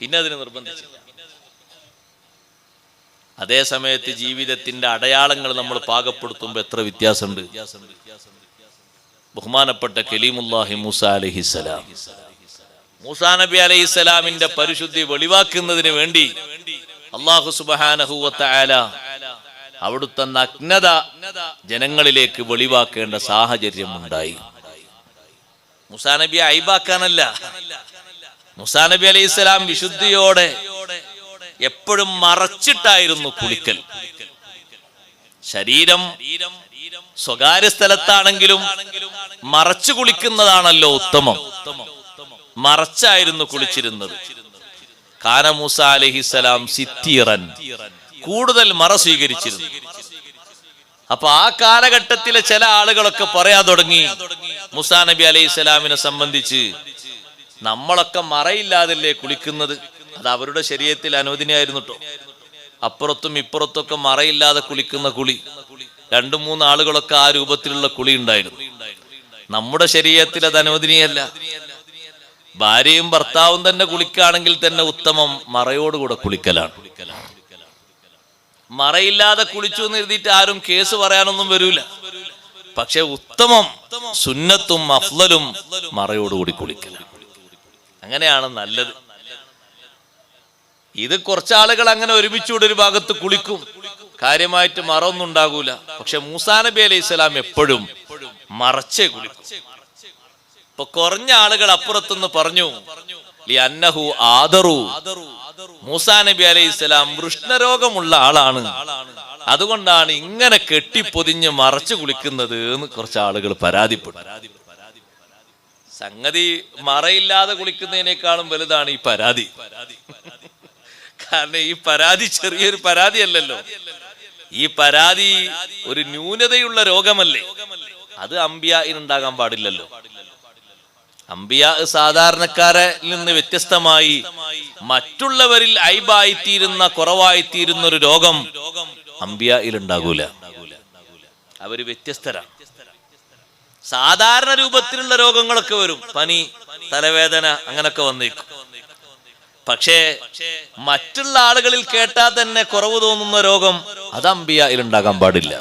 പിന്നെ അതിന് നിർബന്ധിച്ചില്ല അതേ സമയത്ത് ജീവിതത്തിന്റെ അടയാളങ്ങൾ നമ്മൾ പാകപ്പെടുത്തുമ്പോൾ എത്ര വ്യത്യാസമുണ്ട്. ബഹുമാനപ്പെട്ട കലീമുല്ലാഹി മൂസ അലഹിസലാം മൂസാ നബി അലൈഹിസ്സലാമിന്റെ പരിശുദ്ധി വെളിവാക്കുന്നതിന് വേണ്ടി അള്ളാഹു സുബാനഹുവത്ത ആല അവിടുത്തെ നഗ്നത ജനങ്ങളിലേക്ക് വെളിവാക്കേണ്ട സാഹചര്യം ഉണ്ടായി മുസാ നബി ഐബാക്കാനല്ല മുസാ നബി അലൈഹി സ്വലാം വിശുദ്ധിയോടെ എപ്പോഴും മറച്ചിട്ടായിരുന്നു കുളിക്കൽ. ശരീരം സ്വകാര്യ സ്ഥലത്താണെങ്കിലും മറച്ചു കുളിക്കുന്നതാണല്ലോ ഉത്തമം. മറച്ചായിരുന്നു കുളിച്ചിരുന്നത്. കാന മൂസ അലഹിസലാം സിത്തിറൻ കൂടുതൽ മറ സ്വീകരിച്ചിരുന്നു. അപ്പൊ ആ കാലഘട്ടത്തിലെ ചില ആളുകളൊക്കെ പറയാൻ തുടങ്ങി. മുസാ നബി അലൈഹി സ്വലാമിനെ സംബന്ധിച്ച് നമ്മളൊക്കെ മറയില്ലാതല്ലേ കുളിക്കുന്നത്? അത് അവരുടെ ശരീരത്തിൽ അനുവദനയായിരുന്നു കേട്ടോ അപ്പുറത്തും ഇപ്പുറത്തൊക്കെ മറയില്ലാതെ കുളിക്കുന്ന കുളി. രണ്ടു മൂന്ന് ആളുകളൊക്കെ ആ രൂപത്തിലുള്ള കുളി ഉണ്ടായിരുന്നു. നമ്മുടെ ശരീരത്തിൽ അത് അനുവദനീയല്ല. ഭാര്യയും ഭർത്താവും തന്നെ കുളിക്കുകയാണെങ്കിൽ തന്നെ ഉത്തമം മറയോടുകൂടെ കുളിക്കലാണ്. മറയില്ലാതെ കുളിച്ചു എന്ന് എഴുതിയിട്ട് ആരും കേസ് പറയാനൊന്നും വരൂല. പക്ഷെ ഉത്തമം സുന്നത്തും അഫ്ലലും മറയോടുകൂടി കുളിക്കലാണ്. അങ്ങനെയാണ് നല്ലത്. ഇത് കുറച്ചാളുകൾ അങ്ങനെ ഒരുമിച്ചുകൂടെ ഒരു ഭാഗത്ത് കുളിക്കും. കാര്യമായിട്ട് മറൊന്നും ഉണ്ടാകൂല. പക്ഷെ മൂസാ നബി അലൈഹി സ്വലാം എപ്പോഴും മറച്ചേ കുളിക്കും. ഇപ്പൊ കുറഞ്ഞ ആളുകൾ അപ്പുറത്തുനിന്ന് പറഞ്ഞു അന്നഹു ആദറു. മൂസാ നബി അലൈഹി സ്വലാം വൃഷ്ണരോഗമുള്ള ആളാണ്. അതുകൊണ്ടാണ് ഇങ്ങനെ കെട്ടിപ്പൊതിഞ്ഞ് മറച്ചു കുളിക്കുന്നത് എന്ന് കുറച്ച് ആളുകൾ പരാതിപ്പെട്ടു സംഗതി മറയില്ലാതെ കുളിക്കുന്നതിനേക്കാളും വലുതാണ് ഈ പരാതി. കാരണം ഈ പരാതി ചെറിയൊരു പരാതി അല്ലല്ലോ ഈ പരാതി ഒരു ന്യൂനതയുള്ള രോഗമല്ലേ? അത് അമ്പിയായിനുണ്ടാകാൻ പാടില്ലല്ലോ. അമ്പിയ സാധാരണക്കാരെ നിന്ന് വ്യത്യസ്തമായി മറ്റുള്ളവരിൽ ഐബായിത്തീരുന്ന കുറവായിത്തീരുന്ന ഒരു രോഗം അമ്പിയ ഉണ്ടാകൂല അവർ വ്യത്യസ്തരാണ്. സാധാരണ രൂപത്തിലുള്ള രോഗങ്ങളൊക്കെ വരും. പനി തലവേദന അങ്ങനൊക്കെ വന്നേക്കും. പക്ഷേ മറ്റുള്ള ആളുകളിൽ കേട്ടാൽ തന്നെ കുറവ് തോന്നുന്ന രോഗം അത് അമ്പിയയിൽ ഉണ്ടാകാൻ പാടില്ല.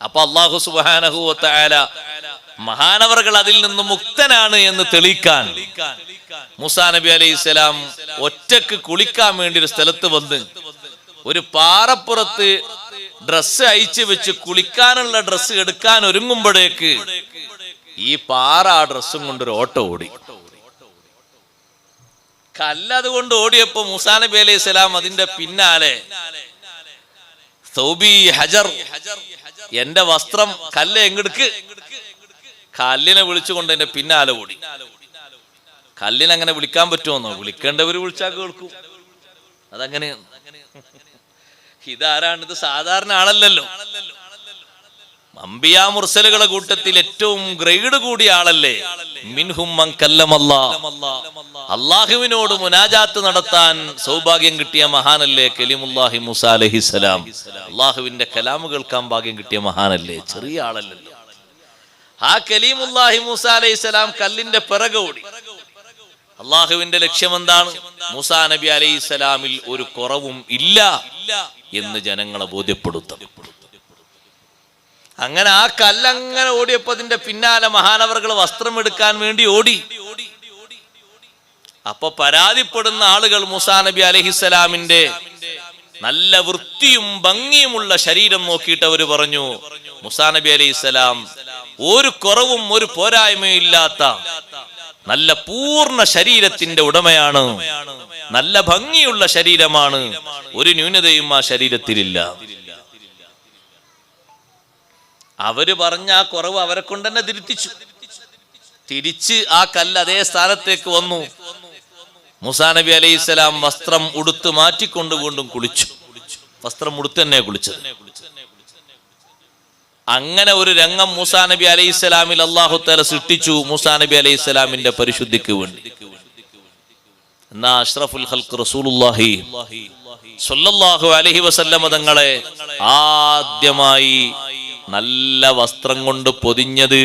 അപ്പൊ അള്ളാഹു സുബാനഹുല മഹാനവറുകൾ അതിൽ നിന്ന് മുക്തനാണ് എന്ന് തെളിയിക്കാൻ മുസാ നബി അലൈഹി സ്വലാം ഒറ്റയ്ക്ക് കുളിക്കാൻ വേണ്ടി ഒരു സ്ഥലത്ത് വന്ന് ഒരു പാറപ്പുറത്ത് ഡ്രസ്സ് അയച്ചു വെച്ച് കുളിക്കാനുള്ള ഡ്രസ്സ് എടുക്കാൻ ഒരുങ്ങുമ്പോഴേക്ക് ഈ പാറ ആ ഡ്രസ്സും കൊണ്ടൊരു ഓട്ടം ഓടി. കല്ലതുകൊണ്ട് ഓടിയപ്പോ മുസാ നബി അലൈഹി സ്വലാം അതിന്റെ പിന്നാലെ സൗബി ഹജർ എന്റെ വസ്ത്രം കല്ല് എങ്ങെടുക്ക്? കല്ലിനെ വിളിച്ചുകൊണ്ട് എന്റെ പിന്നാലെ ഓടി. കല്ലിനെ അങ്ങനെ വിളിക്കാൻ പറ്റുമോന്നോ വിളിക്കേണ്ടവര് വിളിച്ചാൽ കേൾക്കും. അതങ്ങനെയാണ് ഇതാരാണ് ഇത്? സാധാരണ ആളല്ലല്ലോ. അമ്പിയാ മുർസലുകളെ കൂട്ടത്തിൽ ഏറ്റവും ഗ്രേഡ് കൂടിയ ആളല്ലേ? മിൻഹും. അള്ളാഹുവിനോട് മുനാജാത്ത് നടത്താൻ സൗഭാഗ്യം കിട്ടിയ മഹാനല്ലേ? കലിമുല്ലാഹി മുസ അലഹിസലാം അള്ളാഹുവിന്റെ കലാമ് കേൾക്കാൻ ഭാഗ്യം കിട്ടിയ മഹാനല്ലേ? ചെറിയ ആളല്ലല്ലോ. ആ കലീമുല്ലാഹി മൂസ അലൈഹിസ്സലാം കല്ലിന്റെ പിറകോടി. അള്ളാഹുവിന്റെ ലക്ഷ്യമെന്താണ്? മൂസാ നബി അലൈഹിസ്സലാമിൽ ഒരു കുറവും ഇല്ല എന്ന് ജനങ്ങളെ ബോധ്യപ്പെടുത്തും. അങ്ങനെ ആ കല്ലങ്ങനെ ഓടിയപ്പോ അതിന്റെ പിന്നാലെ മഹാനവറുകൾ വസ്ത്രം എടുക്കാൻ വേണ്ടി ഓടി. അപ്പൊ പരാതിപ്പെടുന്ന ആളുകൾ മുസാ നബി അലഹിസ്സലാമിന്റെ നല്ല വൃത്തിയും ഭംഗിയുമുള്ള ശരീരം നോക്കിയിട്ട് അവർ പറഞ്ഞു മുസാ നബി അലൈഹിസ്സലാം ഒരു കുറവും ഒരു പോരായ്മയും ഇല്ലാത്ത നല്ല പൂർണ ശരീരത്തിന്റെ ഉടമയാണ്. നല്ല ഭംഗിയുള്ള ശരീരമാണ്. ഒരു ന്യൂനതയും ആ ശരീരത്തിലില്ല. അവർ പറഞ്ഞ ആ കുറവ് അവരെ കൊണ്ട് തന്നെ തിരുത്തിച്ചു. തിരിച്ച് ആ കല്ല് അതേ സ്ഥാനത്തേക്ക് വന്നു. മുസാ നബി അലൈഹി സ്വലാം വസ്ത്രം ഉടുത്ത് മാറ്റിക്കൊണ്ട് വീണ്ടും കുളിച്ചു. വസ്ത്രം ഉടുത്ത് തന്നെ കുളിച്ചത്. അങ്ങനെ ഒരു രംഗം മൂസാ നബി അലൈഹി സ്വലാമിൽ അള്ളാഹു തല സൃഷ്ടിച്ചു. മൂസാ നബി അലൈഹി സ്വലാമിന്റെ പരിശുദ്ധിക്ക് വേണ്ടി. എന്നാ അഷ്റഫുൽ ഹൽക്ക് റസൂലുള്ളാഹി സ്വല്ലല്ലാഹു അലൈഹി വസല്ലമ തങ്ങളെ ആദ്യമായി നല്ല വസ്ത്രം കൊണ്ട് പൊതിഞ്ഞത്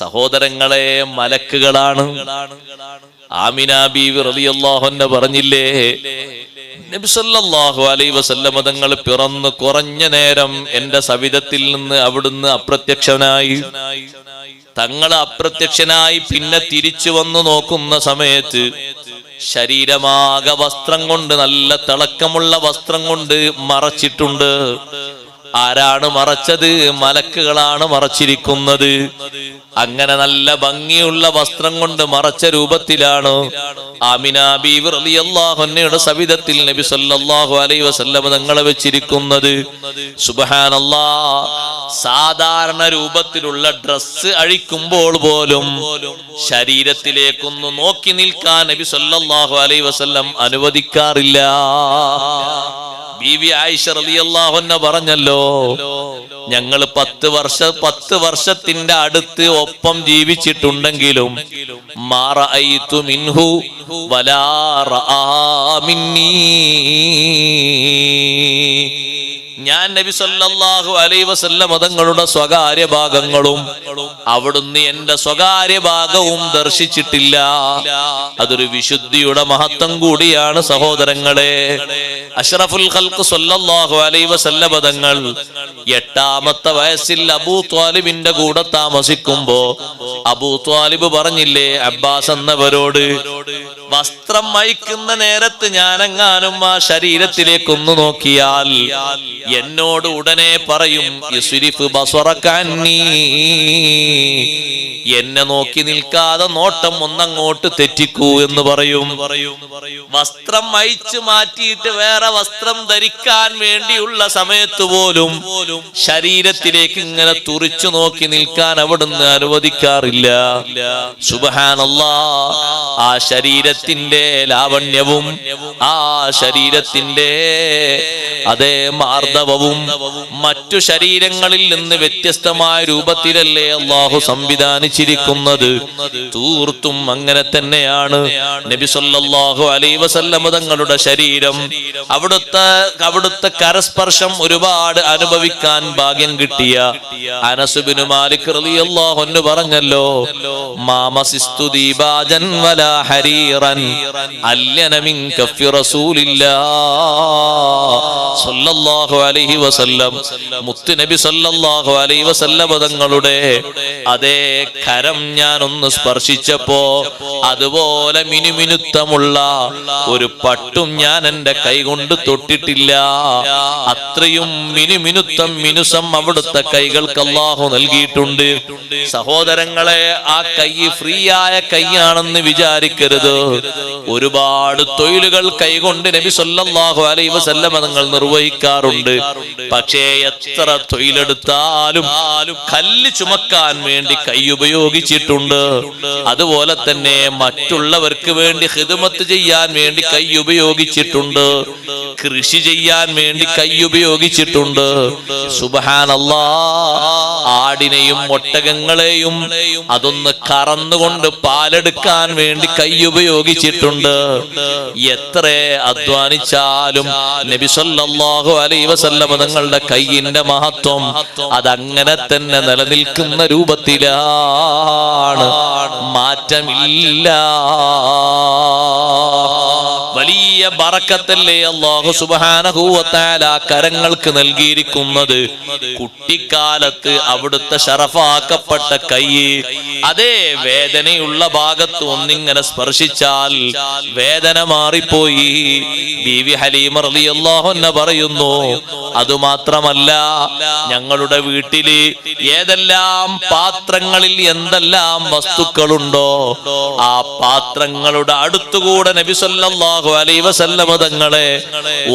സഹോദരങ്ങളെ മലക്കുകളാണ്. ആമിന ബീവി റലിയല്ലാഹു പറഞ്ഞില്ലേ? നബി സല്ലല്ലാഹു അലൈഹി വസല്ലമ തങ്ങൾ പിറന്ന് കുറഞ്ഞ നേരം എന്റെ സവിധത്തിൽ നിന്ന് അവിടുന്ന് അപ്രത്യക്ഷനായി. തങ്ങൾ അപ്രത്യക്ഷനായി പിന്നെ തിരിച്ചു വന്നു നോക്കുന്ന സമയത്ത് ശരീരമാകെ വസ്ത്രം കൊണ്ട് നല്ല തിളക്കമുള്ള വസ്ത്രം കൊണ്ട് മറച്ചിട്ടുണ്ട്. ആരാണ് മറച്ചത്? മലക്കുകളാണ് മറച്ചിരിക്കുന്നത്. അങ്ങനെ നല്ല ഭംഗിയുള്ള വസ്ത്രം കൊണ്ട് മറച്ച രൂപത്തിലാണ് ആമിന ബീവി റളിയല്ലാഹുന്നയുടെ സവിധത്തിൽ നബി സല്ലല്ലാഹു അലൈഹി വസല്ലം തങ്ങളെ വെച്ചിരിക്കുന്നത്. സുബഹാനല്ലാ സാധാരണ രൂപത്തിലുള്ള ഡ്രസ്സ് അഴിക്കുമ്പോൾ പോലും ശരീരത്തിലേക്കൊന്ന് നോക്കി നിൽക്കാൻ നബി സല്ലാഹു അലൈഹി വസല്ലം അനുവദിക്കാറില്ല. ബീവി ആയിഷ റലിയല്ലാഹുന്ന പറഞ്ഞല്ലോ ഞങ്ങൾ പത്ത് വർഷ പത്ത് വർഷത്തിന്റെ അടുത്ത് ഒപ്പം ജീവിച്ചിട്ടുണ്ടെങ്കിലും മാറഅയ്തു മിൻഹു വലാ ആ മിന്നീ. നബി സല്ലല്ലാഹു അലൈഹി വസല്ലം തങ്ങളുടെ സ്വകാര്യ ഭാഗങ്ങളും അവിടുന്ന് എന്റെ സ്വകാര്യ ഭാഗവും ദർശിച്ചിട്ടില്ല. അതൊരു വിശുദ്ധിയുടെ മഹത്വം കൂടിയാണ് സഹോദരങ്ങളെ. അഷ്റഫുൽ ഖൽഖ് സല്ലല്ലാഹു അലൈഹി വസല്ലം തങ്ങൾ എട്ടാമത്തെ വയസ്സിൽ അബൂ ത്വാലിബിന്റെ കൂടെ താമസിക്കുമ്പോ അബൂ ത്വാലിബ് പറഞ്ഞില്ലേ അബ്ബാസ് എന്നവരോട് വസ്ത്രം മയക്കുന്ന നേരത്ത് ഞാനെങ്ങാനും ആ ശരീരത്തിലേക്കൊന്നു നോക്കിയാൽ എന്നോട് ഉടനെ പറയും യുസ്രിഫ് ബസ്വറക്കന്നീ. എന്നെ നോക്കി നിൽക്കാതെ നോട്ടം ഒന്നങ്ങോട്ട് തെറ്റിക്കൂ എന്ന് പറയും. വസ്ത്രം അയച്ചു മാറ്റിയിട്ട് വേറെ വസ്ത്രം ധരിക്കാൻ വേണ്ടിയുള്ള സമയത്ത് പോലും ശരീരത്തിലേക്ക് ഇങ്ങനെ തുറിച്ചു നോക്കി നിൽക്കാൻ അവിടുന്ന് അനുവദിക്കാറില്ല. സുബഹാനല്ലാ ആ ശരീരത്തിന്റെ ലാവണ്യവും ആ ശരീരത്തിന്റെ അതേ മാർദ്ദവവും മറ്റു ശരീരങ്ങളിൽ നിന്ന് വ്യത്യസ്തമായ രൂപത്തിലല്ലേ അള്ളാഹു സംവിധാനിച്ചിരിക്കുന്നത്? തീർത്തും അങ്ങനെ തന്നെയാണ്. നബി സല്ലല്ലാഹു അലൈഹി വസല്ലമ തങ്ങളുടെ ശരീരം. അവിടുത്തെ അവിടുത്തെ കരസ്പർശം ഒരുപാട് അനുഭവിക്കാൻ ഭാഗ്യം കിട്ടിയ അനസുബിനു മാലിക് റളിയല്ലാഹു അൻഹു പറഞ്ഞല്ലോ മാമസിസ്തു ദീപാജൻ വലാ ഹരീറൻ അല്യന മിൻ കഫി റസൂലില്ലാ സല്ലല്ലാഹു അലൈഹി വസല്ലം. നബി സല്ലല്ലാഹു അലൈഹി തങ്ങളുടെ അതേ കരം ഞാൻ ഒന്ന് സ്പർശിച്ചപ്പോ അതുപോലെ മിനുമിനുത്തമുള്ള ഒരു പട്ടും ഞാൻ എന്റെ കൈകൊണ്ട് തൊട്ടിട്ടില്ല. അത്രയും മിനുമിനുത്തം മിനുസം അവിടുത്തെ കൈകൾക്ക് അള്ളാഹു നൽകിയിട്ടുണ്ട്. സഹോദരങ്ങളെ ആ കൈ ഫ്രീ ആയ കൈയാണെന്ന് വിചാരിക്കരുത്. ഒരുപാട് തൊഴിലുകൾ കൈകൊണ്ട് നബി സല്ലല്ലാഹു അലൈഹി വസല്ലം നിങ്ങൾ നിർവഹിക്കാറുണ്ട്. പക്ഷേ എത്ര തൊഴിലെടുത്താലും കല്ല് ചുമക്കാൻ വേണ്ടി കൈ ഉപയോഗിച്ചിട്ടുണ്ട്. അതുപോലെ തന്നെ മറ്റുള്ളവർക്ക് വേണ്ടി ഹിതുമത്ത് ചെയ്യാൻ വേണ്ടി കൈ ഉപയോഗിച്ചിട്ടുണ്ട്. കൃഷി ചെയ്യാൻ വേണ്ടി കൈ ഉപയോഗിച്ചിട്ടുണ്ട്. സുബഹാനല്ലാ ആടിനെയും ഒട്ടകങ്ങളെയും അതൊന്ന് കറന്നുകൊണ്ട് പാലെടുക്കാൻ വേണ്ടി കൈ ഉപയോഗിച്ചിട്ടുണ്ട്. എത്ര അധ്വാനിച്ചാലും നബി സല്ലല്ലാഹു അലൈഹി വസല്ലം തങ്ങളുടെ കയ്യിന്റെ മഹത്വം അതങ്ങനെ തന്നെ നിലനിൽക്കുന്ന രൂപത്തിലാണ്. മാറ്റമില്ല. വലിയ ബറക്കത്തല്ലേ അള്ളാഹു തആല കരങ്ങൾക്ക് നൽകിയിരിക്കുന്നത്? കുട്ടിക്കാലത്ത് അവിടുത്തെ ഷറഫാക്കപ്പെട്ട കൈ അതേ വേദനയുള്ള ഭാഗത്ത് ഒന്നിങ്ങനെ സ്പർശിച്ചാൽ വേദന മാറിപ്പോയി. ബീവി ഹലീമ റളിയല്ലാഹു അൻഹ പറയുന്നു അതുമാത്രമല്ല ഞങ്ങളുടെ വീട്ടിൽ ഏതെല്ലാം പാത്രങ്ങളിൽ എന്തെല്ലാം വസ്തുക്കളുണ്ടോ ആ പാത്രങ്ങളുടെ അടുത്തുകൂടെ നബി സല്ലല്ലാഹു വസല്ലമ തങ്ങളെ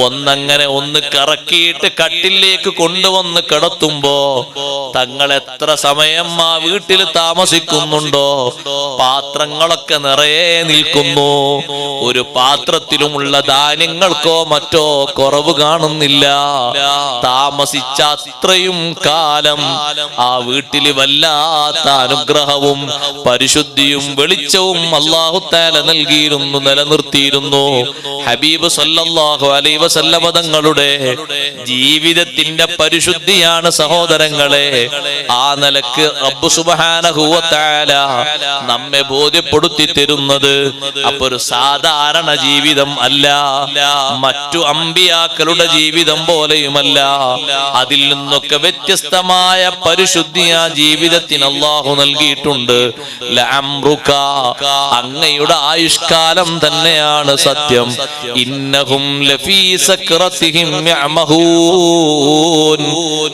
ഒന്നങ്ങനെ ഒന്ന് കറക്കിയിട്ട് കട്ടിലേക്ക് കൊണ്ടുവന്ന് കിടത്തുമ്പോ തങ്ങൾ എത്ര സമയം ആ വീട്ടിൽ താമസിക്കുന്നുണ്ടോ? പാത്രങ്ങളൊക്കെ നിറയെ നിൽക്കുന്നു. ഒരു പാത്രത്തിലുമുള്ള ധാന്യങ്ങൾക്കോ മറ്റോ കുറവ് കാണുന്നില്ല. താമസിച്ച അത്രയും കാലം ആ വീട്ടിൽ വല്ലാത്ത അനുഗ്രഹവും പരിശുദ്ധിയും വെളിച്ചവും അള്ളാഹുത്താല നൽകിയിരുന്നു നിലനിർത്തിയിരുന്നു. ഹബീബ് സല്ലല്ലാഹു അലൈഹി വസല്ലമ തങ്ങളുടെ ജീവിതത്തിന്റെ പരിശുദ്ധിയാണ് സഹോദരങ്ങളെ. ആ നിലയ്ക്ക് റബ്ബ് സുബ്ഹാനഹു നമ്മെ ബോധ്യപ്പെടുത്തി തരുന്നത്. അപ്പൊ ഒരു സാധാരണ ജീവിതം അല്ല. മറ്റു അമ്പിയാക്കളുടെ ജീവിതം പോലെയുമല്ല. അതിൽ നിന്നൊക്കെ വ്യത്യസ്തമായ പരിശുദ്ധി ആ ജീവിതത്തിന് അള്ളാഹു നൽകിയിട്ടുണ്ട്. അങ്ങയുടെ ആയുഷ്കാലം തന്നെയാണ് സത്യം. ഇന്നഹും ലഫീ സക്രത്തിഹിം യഅമഹൂൻ.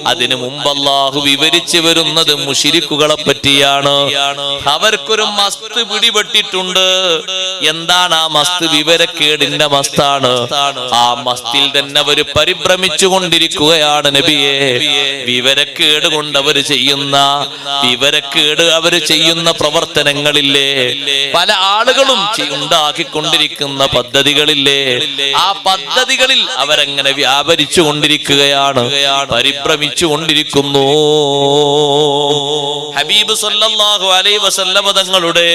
അതിനു മുമ്പ് അല്ലാഹു വിവരിച്ചു വരുന്നത് മുഷിരിക്കുകളെ പറ്റിയാണ്. അവർക്കൊരു മസ്ത് പിടിപെട്ടിട്ടുണ്ട്. എന്താണ് ആ മസ്ത്? വിവരക്കേടിന്റെ മസ്താണ്. ആ മസ്തിൽ തന്നെ അവർ പരിഭ്രമിച്ചു കൊണ്ടിരിക്കുകയാണ് നബിയെ. വിവരക്കേട് കൊണ്ട് അവർ ചെയ്യുന്ന വിവരക്കേട് അവർ ചെയ്യുന്ന പ്രവർത്തനങ്ങളില്ലേ? പല ആളുകളും ഉണ്ടാക്കിക്കൊണ്ടിരിക്കുന്ന ഉണ്ടാക്കിക്കൊണ്ടിരിക്കുന്ന പദ്ധതികളില്ലേ? ആ പദ്ധതികളിൽ അവരങ്ങനെ വ്യാപരിച്ചു കൊണ്ടിരിക്കുകയാണ് പരിഭ്രമിച്ചു കൊണ്ടിരിക്കുന്നു ഹബീബ് സല്ലാഹു അലൈ വസല്ലമ തങ്ങളുടെ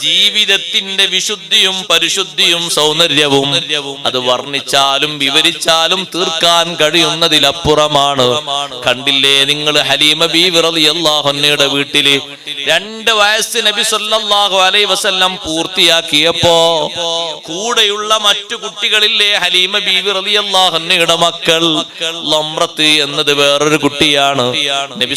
ജീവിതത്തിന്റെ വിശുദ്ധിയും പരിശുദ്ധിയും സൗന്ദര്യവും അത് വർണിച്ചാലും വിവരിച്ചാലും തീർക്കാൻ കഴിയുന്നതിലപ്പുറമാണ്. കണ്ടില്ലേ നിങ്ങൾ ഹലീമ ബി റളിയല്ലാഹു അള്ളാഹുന്നയുടെ വീട്ടിൽ രണ്ട് വയസ്സ് നബി സല്ലാഹു അലൈ വസല്ലം പൂർത്തിയാക്കിയപ്പോ കൂടെയുള്ള മറ്റു കുട്ടികളില്ലേ? ഹലീമ ബീവി റളിയല്ലാഹു അൻഹയുടെ മക്കൾ. ലംറത്ത് എന്നത് വേറൊരു കുട്ടിയാണ്. നബി